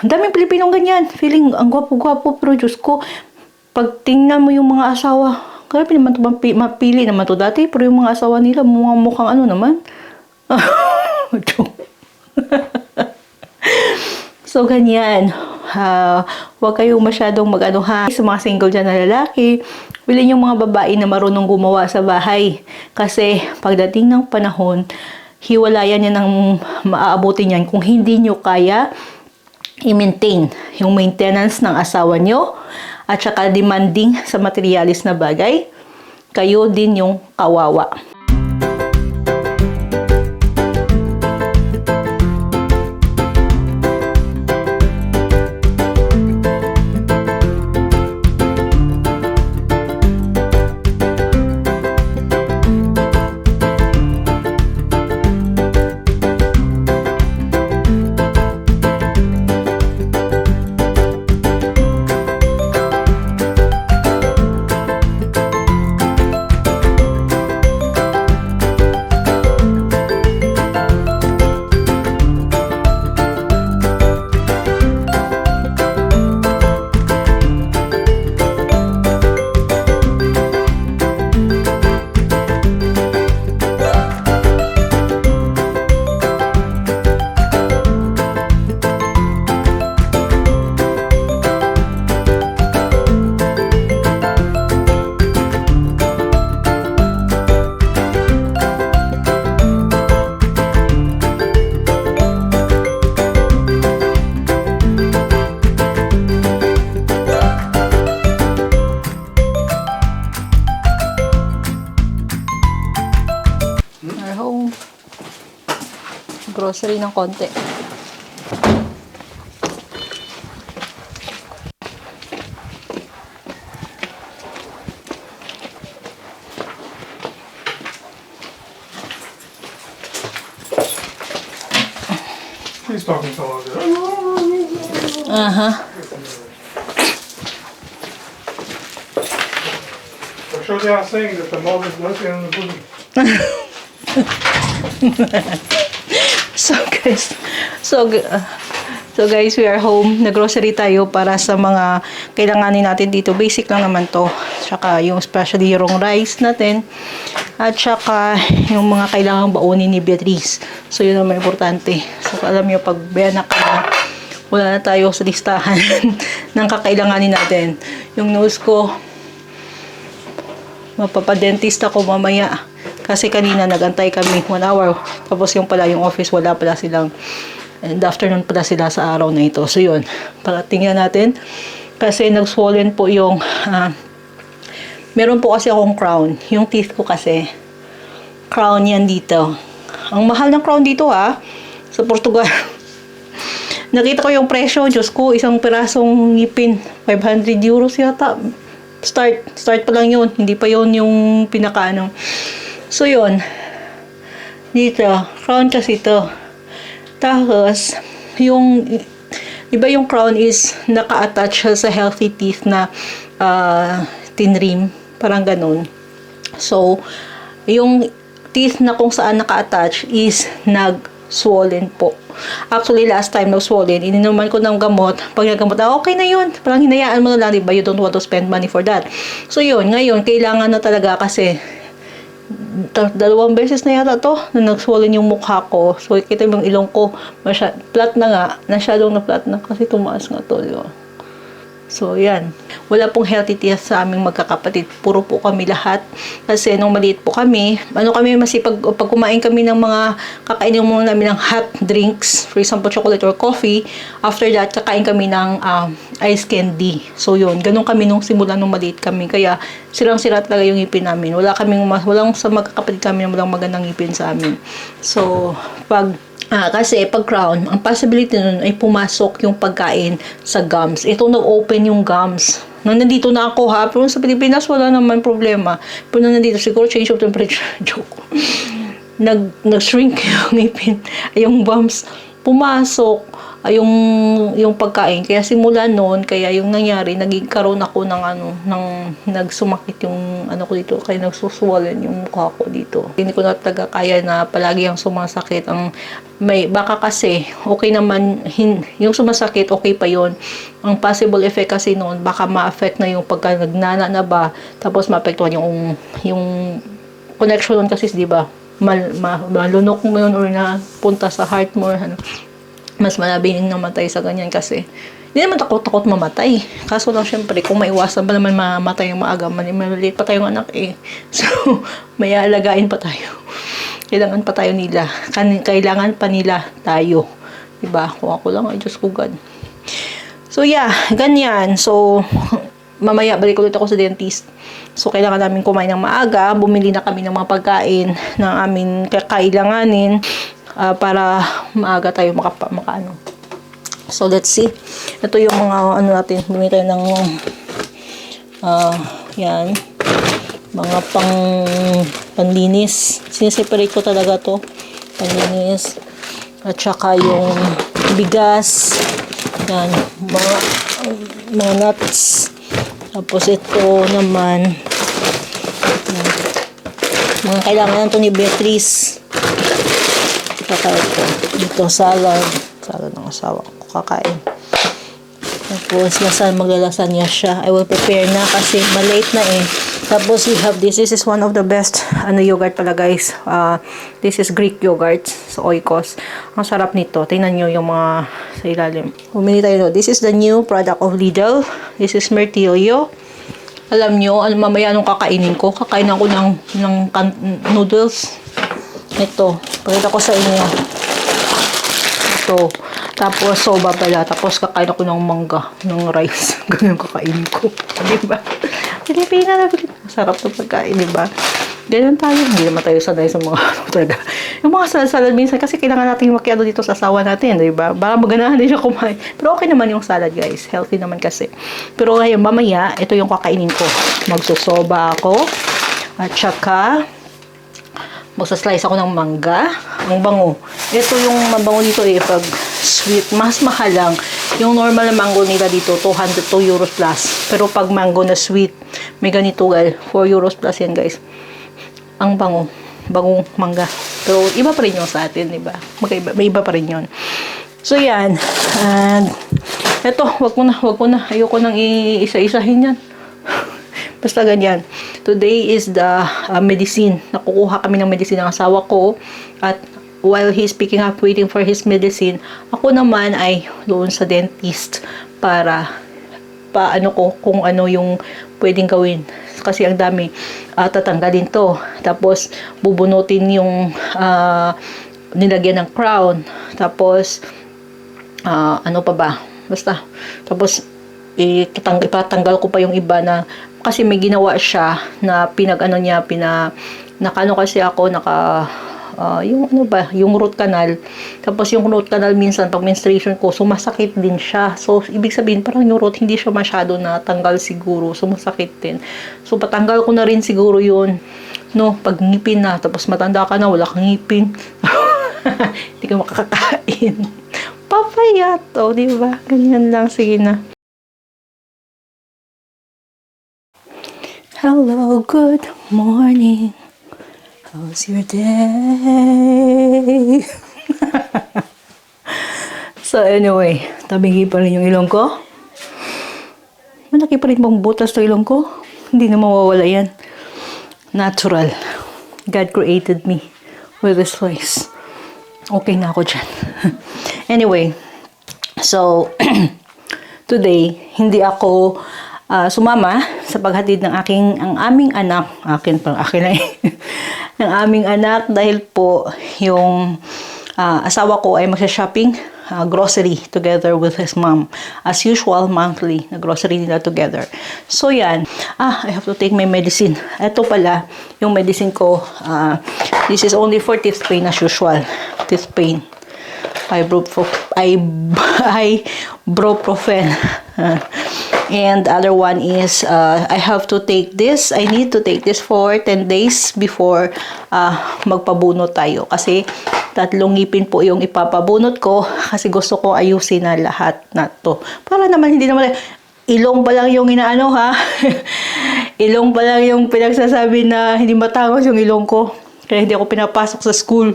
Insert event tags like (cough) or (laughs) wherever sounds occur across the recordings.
Ang daming Pilipinong ganyan. Feeling, ang gwapo-gwapo, pero Diyos ko, pag tingnan mo yung mga asawa, grabe naman mapi- mapili naman to dati, pero yung mga asawa nila, mga mukhang ano naman. (laughs) So, ganyan. Ah, huwag kayong masyadong mag-ano ha. Sa mga single dyan na lalaki, wilin yung mga babae na marunong gumawa sa bahay. Kasi pagdating ng panahon, hiwalayan yan ng maaabutin yan kung hindi nyo kaya i-maintain yung maintenance ng asawa nyo at saka demanding sa materialis na bagay, kayo din yung kawawa. Grocery ng konti. He's talking so loud. Aha. I showed you how saying that the mother's lesbian in the bosom. (laughs) So guys, so uh, so guys, we are home. Naggrocery tayo para sa mga kailanganin natin dito. Basic lang naman to. Tsaka yung especially yung rice natin. At tsaka yung mga kailangang baunin ni Beatrice. So yun naman importante. So alam niyo pag bayanak ka na, wala na tayo sa listahan (laughs) ng kakailanganin natin. Yung nose ko, mapapadentist ako mamaya. Kasi kanina nagantay kami one hour. Tapos yung pala yung office, wala pala silang and afternoon pala sila sa araw na ito. So yun, para tingnan natin. Kasi nag-swollen po yung ah, meron po kasi akong crown. Yung teeth ko kasi crown yan dito. Ang mahal ng crown dito ha. Sa Portugal. (laughs) Nakita ko yung presyo, Diyos ko, isang pirasong ngipin, 500 euros yata. Start, start pa lang yun. Hindi pa yun yung pinaka. So yun, dito, crown kasi ito. Tapos, yung, iba yung crown is naka-attach siya sa healthy teeth na ah, tinrim. Parang ganun. So, yung teeth na kung saan naka-attach is nag-swollen po. Actually, last time nag-swollen, ininuman ko ng gamot. Pag nagamot, ah, okay na yun. Parang hinayaan mo na lang, diba? You don't want to spend money for that. So, yun. Ngayon, kailangan na talaga kasi dalawang beses na yata to na nag-swollen yung mukha ko. So, kita mo yung ilong ko, masya, flat na nga, nasyadong na flat na kasi tumaas nga to, di ba? So, yan. Wala pong healthy teeth sa aming magkakapatid. Puro po kami lahat. Kasi nung maliit po kami, ano kami masipag, pag kumain kami ng mga, kakainin muna namin ng hot drinks, for example, chocolate or coffee. After that, kakain kami ng um, ice candy. So, yun. Ganun kami nung simula nung maliit kami. Kaya, sirang-sira talaga yung ngipin namin. Wala kaming, walang sa magkakapatid kami walang magandang ngipin sa amin. So, pag Ah, kasi pag crown, ang possibility nun ay pumasok yung pagkain sa gums. Ito nag-open yung gums. Nung nandito na ako ha, pero sa Pilipinas wala naman problema. Pero nung nandito, siguro change of temperature. (laughs) Joke. Nag, nag-shrink (laughs) yung ngipin, yung gums. Pumasok. Ah, yung yung pagkain. Kaya simula noon, kaya yung nangyari, naging karoon ako ng ano, ng nagsumakit yung ano ko dito, kaya nagsuswollen yung mukha ko dito. Hindi ko na talaga kaya na palagi ang sumasakit. Ang may baka kasi okay naman hin, yung sumasakit okay pa yon ang possible effect kasi noon baka ma-affect na yung pagka nagnana na ba tapos maapektuhan yung yung connection nun kasi di ba mal, ma, malunok mo yun or na punta sa heart mo ano mas malabing namatay sa ganyan kasi hindi naman takot-takot mamatay. Kaso lang syempre, kung maiwasan ba naman mamatay yung maaga, mali- maliit pa tayong anak eh. (laughs) So, may alagain pa tayo. Kailangan pa tayo nila. Kailangan pa nila tayo. Diba? Kung ako lang, ay Diyos ko God. So, yeah, ganyan. So, (laughs) mamaya balik ulit ako sa dentist. So, kailangan namin kumain ng maaga. Bumili na kami ng mga pagkain na amin kakailanganin ah, para maaga tayo makapa, makaano. So, let's see. Ito yung mga ano natin. Bumili tayo ng ah, yan. Mga pang panlinis. Sineseparate ko talaga to. Panlinis. At saka yung bigas. Yan. Mga, mga nuts. Tapos ito naman. Mga kailangan to ni Beatrice. Saka ito. Ito salad. Salad ng asawa ko kakain. Tapos, lasan, maglalasan niya siya. I will prepare na kasi malate na eh. Tapos, we have this. This is one of the best ano yogurt pala guys. Uh, this is Greek yogurt sa Oikos. Ang sarap nito. Tingnan nyo yung mga sa ilalim. Bumili tayo. This is the new product of Lidl. This is Mertilio. Alam nyo, mamaya anong kakainin ko? Kakain ako ng, ng noodles. Ito. Pakita ko sa inyo. Ito. Tapos, soba pala. Tapos, kakain ako ng mangga, ng rice. (laughs) Ganun kakainin ko. (laughs) Diba? Pilipina na Masarap na pagkain, diba? Ganyan tayo. Hindi naman tayo sanay sa mga (laughs) ano talaga. Yung mga salad-salad minsan, kasi kailangan natin makiano dito sa asawa natin, diba? Baka maganahan din siya kumain. Pero okay naman yung salad, guys. Healthy naman kasi. Pero ngayon, mamaya, ito yung kakainin ko. Magsusoba ako. At saka, Magsa-slice ako ng mangga. Ang bango. Ito yung mabango dito eh, pag sweet, mas mahal lang. Yung normal na mango nila dito, 200, 2 euros plus. Pero pag mango na sweet, may ganito gal, 4 euros plus yan guys. Ang bango. Bangong mangga. Pero iba pa rin yung sa atin, di ba? Magkaiba, may iba pa rin yun. So yan. And, eto, wag ko na, wag ko na. Ayoko nang iisa-isahin yan. Basta ganyan. Today is the uh, medicine. Nakukuha kami ng medicine ng asawa ko. At while he's picking up, waiting for his medicine, ako naman ay doon sa dentist para paano ko kung ano yung pwedeng gawin. Kasi ang dami. Uh, tatanggalin to. Tapos, bubunutin yung uh, nilagyan ng crown. Tapos, ah, ano pa ba? Basta. Tapos, itatang, ipatanggal ko pa yung iba na kasi may ginawa siya na pinag ano niya pina nakano kasi ako naka ah, yung ano ba yung root canal. Tapos yung root canal minsan pag menstruation ko sumasakit din siya. So ibig sabihin parang yung root hindi siya masyado na tanggal siguro sumasakit din. So patanggal ko na rin siguro yun. No pag ngipin na tapos matanda ka na wala kang ngipin. (laughs) Hindi ka makakakain. Papayat o di ba? Ganyan lang sige na Hello, good morning. How's your day? (laughs) so anyway, tabingi pa rin yung ilong ko. Malaki pa rin bang butas sa ilong ko? Hindi na mawawala yan. Natural. God created me with this face. Okay na ako dyan. (laughs) anyway, so, (clears throat) today, hindi ako ah, sumama sa paghatid ng aking ang aming anak. Akin pang akin na (laughs) ng aming anak dahil po yung ah, asawa ko ay magsha-shopping ah, grocery together with his mom. As usual monthly na grocery nila together. So yan. Ah I have to take my medicine. Ito pala yung medicine ko ah, this is only for teeth pain as usual. Teeth pain. Ibropro, ib, ibuprofen. (laughs) And the other one is, uh, I have to take this. I need to take this for 10 days before uh, magpabunot tayo. Kasi tatlong ngipin po yung ipapabunot ko (laughs) kasi gusto ko ayusin na lahat na to. Para naman hindi naman ilong pa lang yung inaano ha. (laughs) ilong pa lang yung pinagsasabi na hindi matangos yung ilong ko. Kaya hindi ako pinapasok sa school.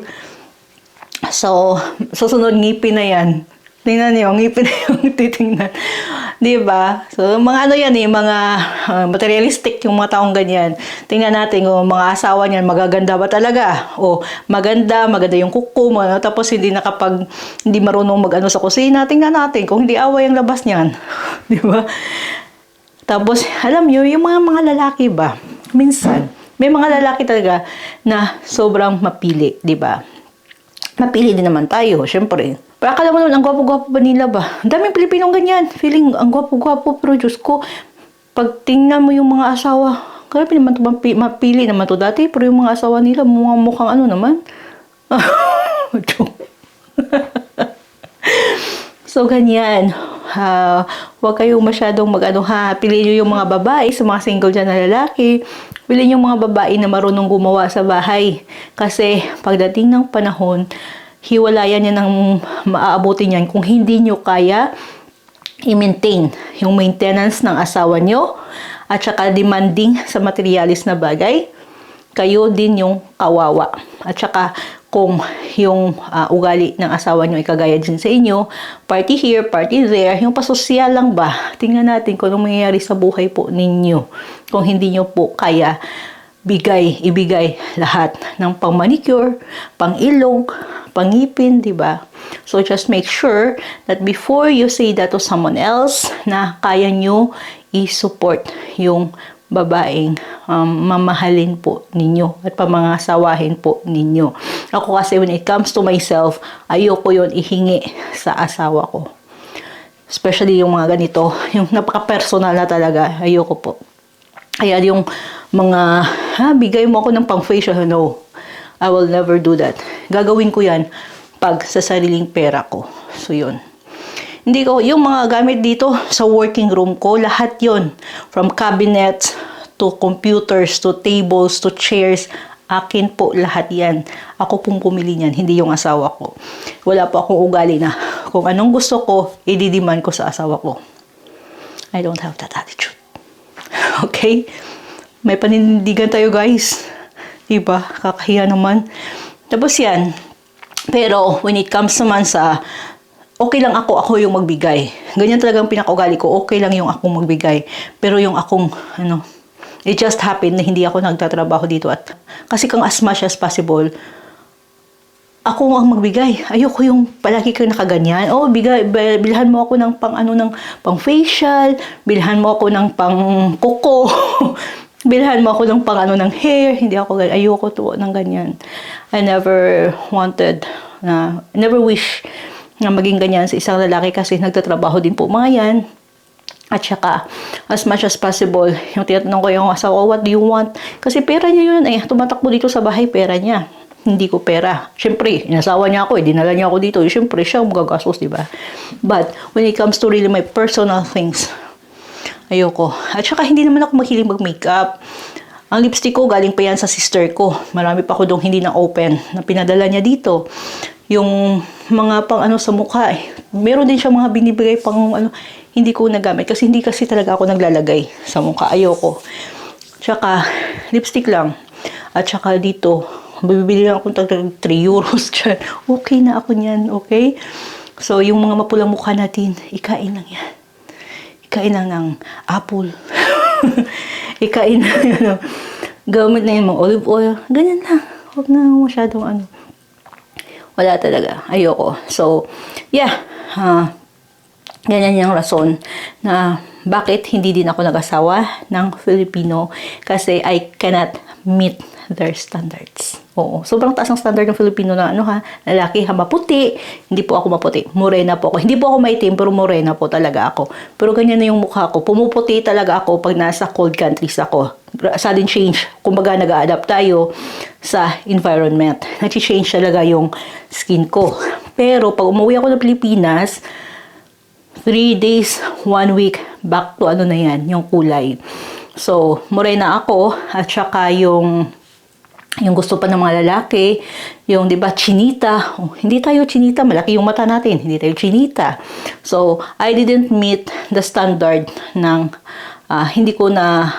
So, susunod ngipin na yan. Tingnan niyo, ngipin na (laughs) yung titingnan. Di ba? So, mga ano yan eh, mga uh, materialistic yung mga taong ganyan. Tingnan natin kung mga asawa niyan, magaganda ba talaga? O maganda, maganda yung kuko, mga, tapos hindi nakapag, hindi marunong mag-ano sa kusina. Tingnan natin kung hindi away ang labas niyan. (laughs) Di ba? Tapos, alam niyo, yung mga mga lalaki ba, minsan, may mga lalaki talaga na sobrang mapili, di ba? Mapili din naman tayo, syempre. Pero akala mo naman, ang gwapo-gwapo ba nila ba? Ang daming Pilipinong ganyan. Feeling, ang gwapo-gwapo, pero Diyos ko, pag tingnan mo yung mga asawa, grabe naman mapi- mapili naman to dati, pero yung mga asawa nila, mga mukhang ano naman. (laughs) (laughs) So, ganyan. Ah, huwag kayong masyadong mag-ano ha. Piliin nyo yung mga babae sa mga single dyan na lalaki. Piliin yung mga babae na marunong gumawa sa bahay. Kasi, pagdating ng panahon, hiwalayan yan ng maaabutin yan kung hindi nyo kaya i-maintain yung maintenance ng asawa nyo at saka demanding sa materialis na bagay kayo din yung kawawa. At saka, kung yung ah, ugali ng asawa nyo ay kagaya din sa inyo, party here, party there, yung pasosyal lang ba? Tingnan natin kung anong mangyayari sa buhay po ninyo. Kung hindi nyo po kaya bigay, ibigay lahat ng pang manicure, pang ilong, pangipin, di ba? So just make sure that before you say that to someone else na kaya nyo i-support yung babaeng um, mamahalin po ninyo at pamangasawahin po ninyo. Ako kasi when it comes to myself, ayoko yon ihingi sa asawa ko. Especially yung mga ganito, (laughs) yung napaka-personal na talaga, ayoko po. Kaya yung mga, ha, bigay mo ako ng pang facial, no. I will never do that. Gagawin ko yan pag sa sariling pera ko. So, yun. Hindi ko, yung mga gamit dito sa working room ko, lahat yon From cabinets to computers to tables to chairs, akin po lahat yan. Ako pong pumili niyan, hindi yung asawa ko. Wala po akong ugali na kung anong gusto ko, ididiman ko sa asawa ko. I don't have that attitude. (laughs) Okay? May panindigan tayo guys. Diba? Kakahiya naman. Tapos yan. Pero when it comes naman sa okay lang ako, ako yung magbigay. Ganyan talaga ang pinakaugali ko. Okay lang yung akong magbigay. Pero yung akong, ano, it just happened na hindi ako nagtatrabaho dito. At kasi kang as much as possible, ako ang magbigay. Ayoko yung palagi kang nakaganyan. Oh, bigay, bil- bilhan mo ako ng pang ano ng pang facial, bilhan mo ako ng pang kuko. (laughs) bilhan mo ako ng pang ano ng hair. Hindi ako gan- ayoko to ng ganyan. I never wanted na I never wish na maging ganyan sa isang lalaki kasi nagtatrabaho din po mga yan. At saka, as much as possible, yung tinatanong ko yung asawa, "Oh, what do you want? Kasi pera niya yun, eh, tumatakbo dito sa bahay, pera niya. Hindi ko pera. Siyempre, inasawa niya ako, eh, dinala niya ako dito. Siyempre, siya ang magagastos, di ba? But, when it comes to really my personal things, ayoko. At saka, hindi naman ako mahilig mag-makeup. Ang lipstick ko, galing pa yan sa sister ko. Marami pa ako dong hindi na open, na pinadala niya dito. Yung mga pang ano sa mukha, eh. meron din siya mga binibigay pang ano, hindi ko nagamit. Kasi hindi kasi talaga ako naglalagay sa mukha. Ayoko. Tsaka, lipstick lang. At saka dito, bibili lang akong tag 3 euros (laughs) dyan. Okay na ako niyan, okay? So, yung mga mapulang mukha natin, ikain lang yan. Ikain lang ng apple. (laughs) ikain lang (laughs) ng- Gamit na yun mga olive oil. Ganyan lang. Huwag na masyadong ano. Wala talaga. Ayoko. So, yeah. ah, ganyan yung rason na bakit hindi din ako nag-asawa ng Filipino kasi I cannot meet their standards. Oo. Sobrang taas ng standard ng Filipino na ano ha, lalaki ha, maputi. Hindi po ako maputi. Morena po ako. Hindi po ako maitim, pero morena po talaga ako. Pero ganyan na yung mukha ko. Pumuputi talaga ako pag nasa cold countries ako. Sudden change. Kumbaga nag adapt tayo sa environment. Nag-change talaga yung skin ko. Pero pag umuwi ako ng Pilipinas, three days, one week, back to ano na yan, yung kulay. So, morena ako at saka yung yung gusto pa ng mga lalaki, yung 'di ba chinita. Oh, hindi tayo chinita, malaki yung mata natin, hindi tayo chinita. So, I didn't meet the standard ng ah, hindi ko na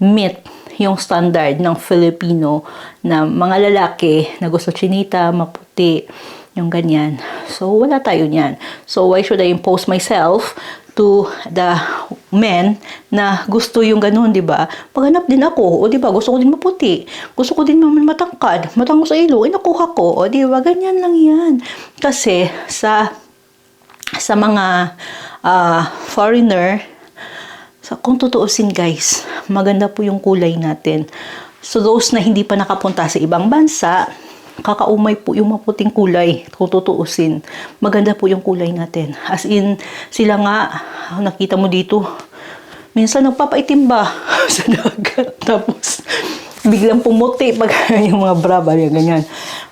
meet yung standard ng Filipino na mga lalaki na gusto chinita, maputi, yung ganyan. So, wala tayo niyan. So, why should I impose myself to the men na gusto yung ganun, di ba? Paghanap din ako, o di ba, gusto ko din maputi. Gusto ko din naman matangkad, matangos sa ilong, eh, nakuha ko, o di ba, ganyan lang yan. Kasi, sa sa mga ah, foreigner, sa kung tutuusin guys, maganda po yung kulay natin. So those na hindi pa nakapunta sa ibang bansa, kakaumay po yung maputing kulay kung tutuusin. Maganda po yung kulay natin. As in, sila nga, nakita mo dito, minsan nagpapaitim ba (laughs) sa dagat. Tapos, biglang pumuti pag (laughs) yung mga brava, yung ganyan.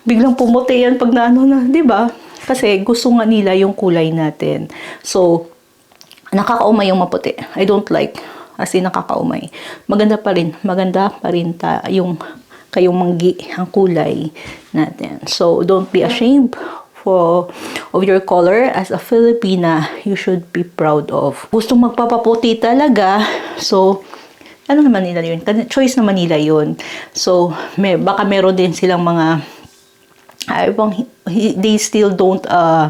Biglang pumuti yan pag naano na, di ba? Kasi gusto nga nila yung kulay natin. So, nakakaumay yung maputi. I don't like. As in, nakakaumay. Maganda pa rin. Maganda pa rin ta, yung kayong manggi ang kulay natin. So, don't be ashamed for of your color as a Filipina you should be proud of. Gustong magpapaputi talaga. So, ano naman nila yun? Choice naman nila yun. So, may, baka meron din silang mga ay bang he- they still don't uh,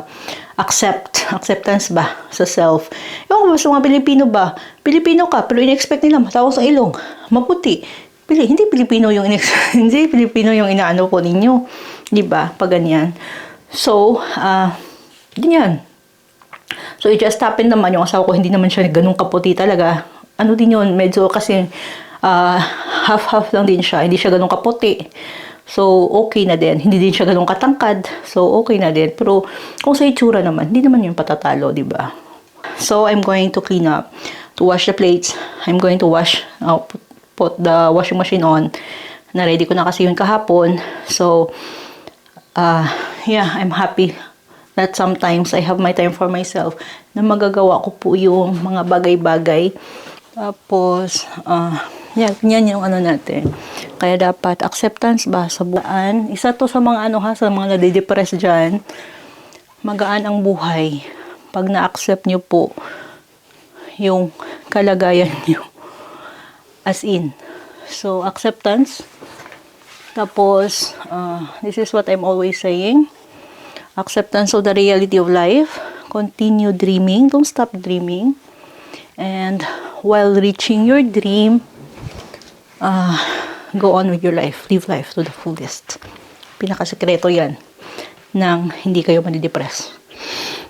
accept acceptance ba sa self. Ewan ko mga Pilipino ba? Pilipino ka, pero in-expect nila matawag sa ilong, maputi. Pili, hindi Pilipino yung (laughs) hindi Pilipino yung inaano po ninyo. 'Di ba? Pag ganyan. So, ah, ganyan. So, it just happened naman, yung asawa ko, hindi naman siya ganun kaputi talaga. Ano din yun, medyo kasi ah, half-half lang din siya. Hindi siya ganun kaputi. So, okay na din. Hindi din siya ganun katangkad. So, okay na din. Pero, kung sa itsura naman, hindi naman yung patatalo, di ba? So, I'm going to clean up. To wash the plates, I'm going to wash, uh, put, the washing machine on. Na-ready ko na kasi yun kahapon. So, uh, yeah, I'm happy that sometimes I have my time for myself na magagawa ko po yung mga bagay-bagay. Tapos, uh, yeah, yan yung ano natin. Kaya dapat acceptance ba sa buwan. Isa to sa mga ano ha, sa mga nadidepress dyan. Magaan ang buhay. Pag na-accept nyo po yung kalagayan nyo. As in. So, acceptance. Tapos, uh, this is what I'm always saying. Acceptance of the reality of life. Continue dreaming. Don't stop dreaming. And while reaching your dream, uh, go on with your life. Live life to the fullest. Pinakasekreto yan ng hindi kayo manidepress.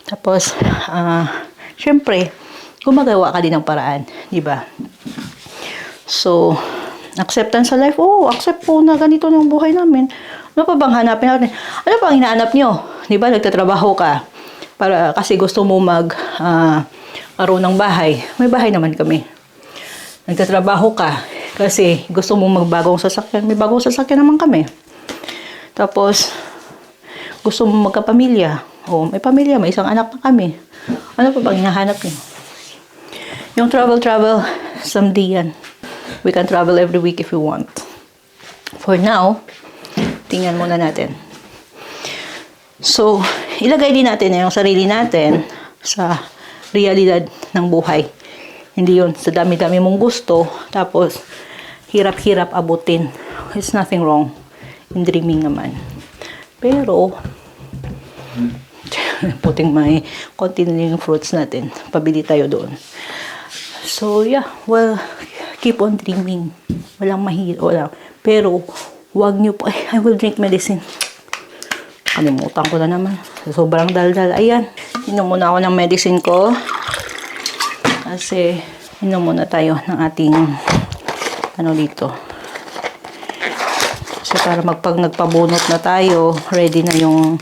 Tapos, uh, syempre, gumagawa ka din ng paraan. Di ba? So, acceptance sa life. Oh, accept po na ganito ng buhay namin. Ano pa bang hanapin natin? Ano pang hinahanap nyo? Di ba, nagtatrabaho ka para kasi gusto mo mag aro ng bahay. May bahay naman kami. Nagtatrabaho ka kasi gusto mo magbagong sasakyan. May bagong sasakyan naman kami. Tapos, gusto mo magkapamilya. O, may pamilya, may isang anak na kami. Ano pa bang hinahanap nyo? Yung travel, travel, someday yan. We can travel every week if we want. For now, tingnan muna natin. So, ilagay din natin yung sarili natin sa realidad ng buhay. Hindi yun sa dami-dami mong gusto, tapos hirap-hirap abutin. It's nothing wrong in dreaming naman. Pero, (laughs) puting may konti na yung fruits natin. Pabili tayo doon. So, yeah. Well, keep on dreaming. Walang mahirap. Wala. Pero, wag nyo po. I will drink medicine. Kalimutan ko na naman. Sobrang daldal. Ayan. Inom muna ako ng medicine ko. Kasi, inom muna tayo ng ating ano dito. Kasi para magpag nagpabunot na tayo, ready na yung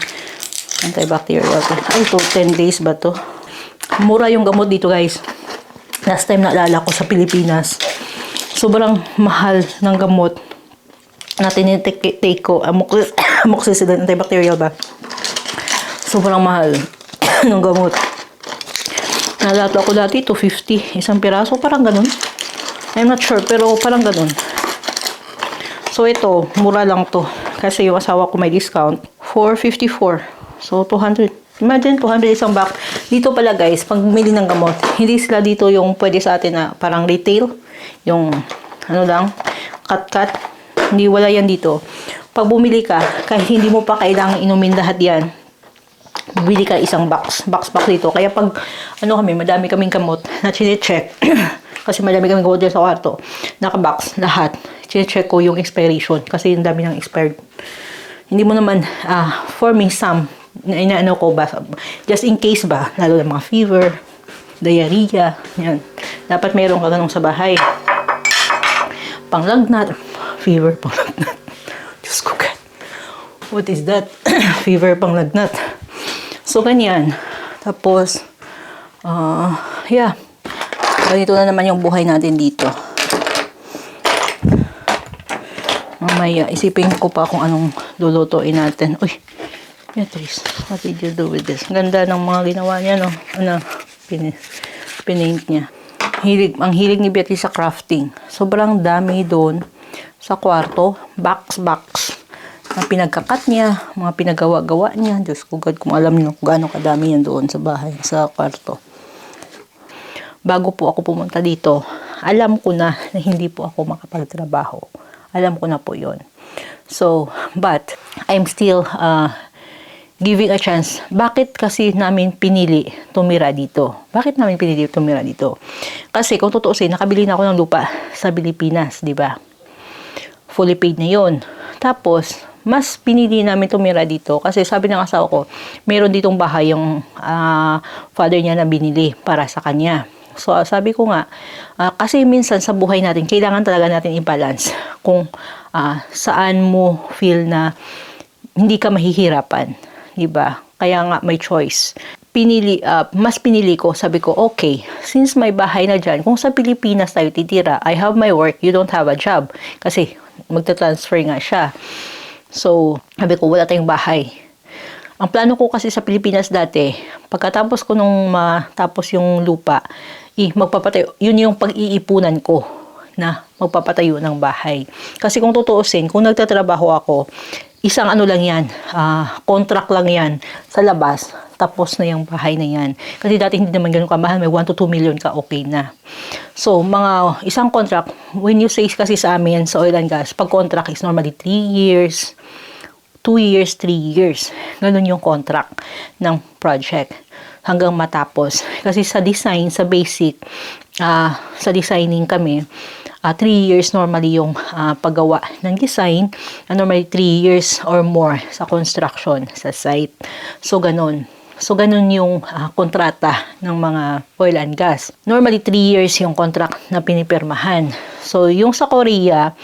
antibacterial. Ay, to 10 days ba to? Mura yung gamot dito, guys. Last time naalala ko sa Pilipinas, sobrang mahal ng gamot na tinitake take ko. Amox- Amoxicillin (coughs) antibacterial ba? Sobrang mahal (coughs) ng gamot. Nalato ako dati, 250. Isang piraso, parang ganun. I'm not sure, pero parang ganun. So, ito, mura lang to. Kasi yung asawa ko may discount. 454. So, 200. Imagine, 200 isang box. Dito pala guys, pag bumili ng gamot, hindi sila dito yung pwede sa atin na parang retail. Yung, ano lang, cut-cut. Hindi, wala yan dito. Pag bumili ka, kahit hindi mo pa kailangang inumin lahat yan, bili ka isang box. Box box dito. Kaya pag, ano kami, madami kaming kamot na chine-check. (clears throat) kasi madami kaming dyan sa kwarto. Naka-box, lahat. Chine-check ko yung expiration. Kasi yung dami ng expired. Hindi mo naman, ah, for me, some, na inaano ko ba, just in case ba, lalo na mga fever, diarrhea, yan. Dapat mayroon ka ganun sa bahay. Panglagnat, fever, panglagnat. (laughs) Diyos ko, God. What is that? (clears throat) fever, panglagnat. So, ganyan. Tapos, ah, yeah. Ganito na naman yung buhay natin dito. Mamaya, isipin ko pa kung anong lulutuin natin. Uy, Beatrice, what did you do with this? Ganda ng mga ginawa niya, no? Ano, pin pinaint niya. Hilig, ang hilig ni Beatrice sa crafting. Sobrang dami doon sa kwarto. Box, box. Ang pinagkakat niya, mga pinagawa-gawa niya. Diyos ko, God, kung alam niyo kung gaano kadami yan doon sa bahay, sa kwarto bago po ako pumunta dito, alam ko na na hindi po ako makapagtrabaho. Alam ko na po yon. So, but, I'm still uh, giving a chance. Bakit kasi namin pinili tumira dito? Bakit namin pinili tumira dito? Kasi kung tutuusin, nakabili na ako ng lupa sa Pilipinas, di ba? Fully paid na yon. Tapos, mas pinili namin tumira dito kasi sabi ng asawa ko, meron ditong bahay yung ah, father niya na binili para sa kanya. So, sabi ko nga, ah, kasi minsan sa buhay natin, kailangan talaga natin i-balance kung ah, saan mo feel na hindi ka mahihirapan. 'Di ba? Kaya nga may choice. Pinili, ah, mas pinili ko, sabi ko, okay, since may bahay na dyan, kung sa Pilipinas tayo titira, I have my work, you don't have a job. Kasi magta-transfer nga siya. So, sabi ko, wala tayong bahay. Ang plano ko kasi sa Pilipinas dati, pagkatapos ko nung matapos yung lupa, eh, magpapatayo, yun yung pag-iipunan ko na magpapatayo ng bahay. Kasi kung tutuusin, kung nagtatrabaho ako, isang ano lang yan, ah, contract lang yan sa labas, tapos na yung bahay na yan. Kasi dati hindi naman ganun kamahal, may 1 to 2 million ka, okay na. So, mga isang contract, when you say kasi sa amin sa oil and gas, pag contract is normally 3 years, 2 years, 3 years. Ganun yung contract ng project hanggang matapos. Kasi sa design, sa basic, ah, sa designing kami, 3 years normally yung ah, paggawa ng design, and normally 3 years or more sa construction sa site. So, ganun. So, ganun yung ah, kontrata ng mga oil and gas. Normally, 3 years yung contract na pinipirmahan. So, yung sa Korea,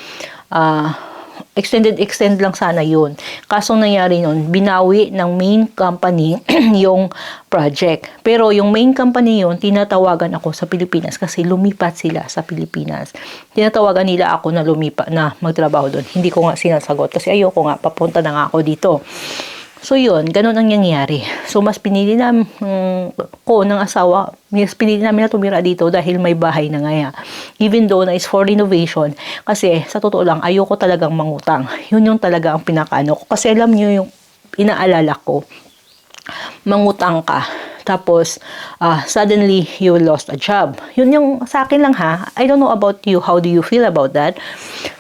ah, extended extend lang sana yun. Kaso nangyari nun, binawi ng main company (clears throat) yung project. Pero yung main company yun, tinatawagan ako sa Pilipinas kasi lumipat sila sa Pilipinas. Tinatawagan nila ako na lumipat, na magtrabaho doon. Hindi ko nga sinasagot kasi ayoko nga, papunta na nga ako dito. So yun, ganun ang nangyayari. So mas pinili na mm, ko ng asawa, mas pinili namin na tumira dito dahil may bahay na nga. Even though na is for renovation, kasi sa totoo lang, ayoko talagang mangutang. Yun yung talaga ang pinakaano ko. Kasi alam niyo yung inaalala ko, mangutang ka. Tapos, ah, suddenly, you lost a job. Yun yung sa akin lang ha. I don't know about you. How do you feel about that?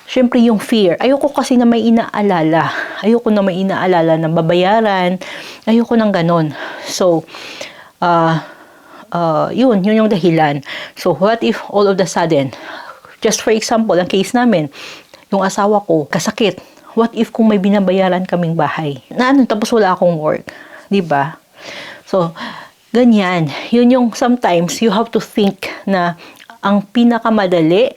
Siyempre, yung fear. Ayoko kasi na may inaalala. Ayoko na may inaalala na babayaran. Ayoko ng ganon. So, ah, ah, yun, yun yung dahilan. So, what if all of the sudden, just for example, ang case namin, yung asawa ko, kasakit. What if kung may binabayaran kaming bahay? Na ano, tapos wala akong work. ba? So, ganyan. Yun yung sometimes you have to think na ang pinakamadali,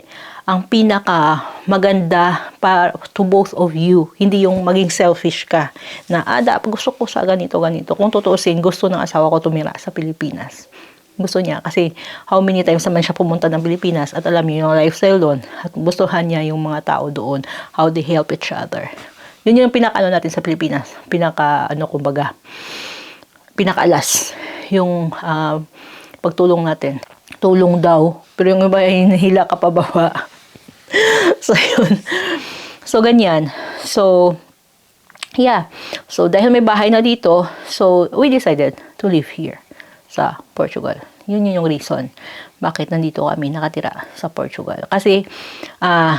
ang pinaka maganda para to both of you. Hindi yung maging selfish ka na, ah, dapat gusto ko sa ganito, ganito. Kung tutuusin, gusto ng asawa ko tumira sa Pilipinas. Gusto niya kasi how many times naman siya pumunta ng Pilipinas at alam niyo yung lifestyle doon at gustuhan niya yung mga tao doon, how they help each other. Yun yung pinaka-ano natin sa Pilipinas. Pinaka, ano kumbaga, pinakaalas. Yung ah, pagtulong natin. Tulong daw. Pero yung iba ay nahila ka pababa. (laughs) so, yun. So, ganyan. So, yeah. So, dahil may bahay na dito, so, we decided to live here sa Portugal. Yun yun yung reason bakit nandito kami nakatira sa Portugal. Kasi, ah,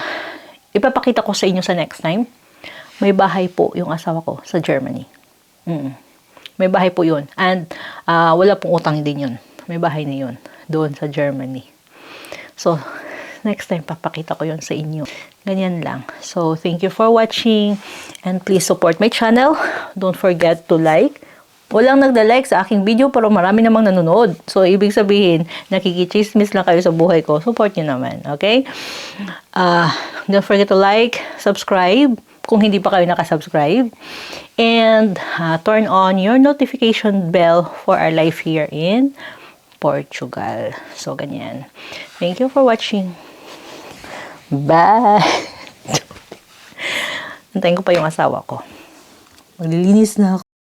ipapakita ko sa inyo sa next time, may bahay po yung asawa ko sa Germany. Mm. May bahay po yun. And ah, wala pong utang din yun. May bahay na yun doon sa Germany. So, next time papakita ko yun sa inyo. Ganyan lang. So, thank you for watching and please support my channel. Don't forget to like. Walang nagda-like sa aking video pero marami namang nanonood. So, ibig sabihin, nakikichismis lang kayo sa buhay ko. Support nyo naman. Okay? Ah, don't forget to like, subscribe kung hindi pa kayo nakasubscribe. And ah, turn on your notification bell for our life here in Portugal. So, ganyan. Thank you for watching. Bye! (laughs) Antayin ko pa yung asawa ko. Maglilinis na ako.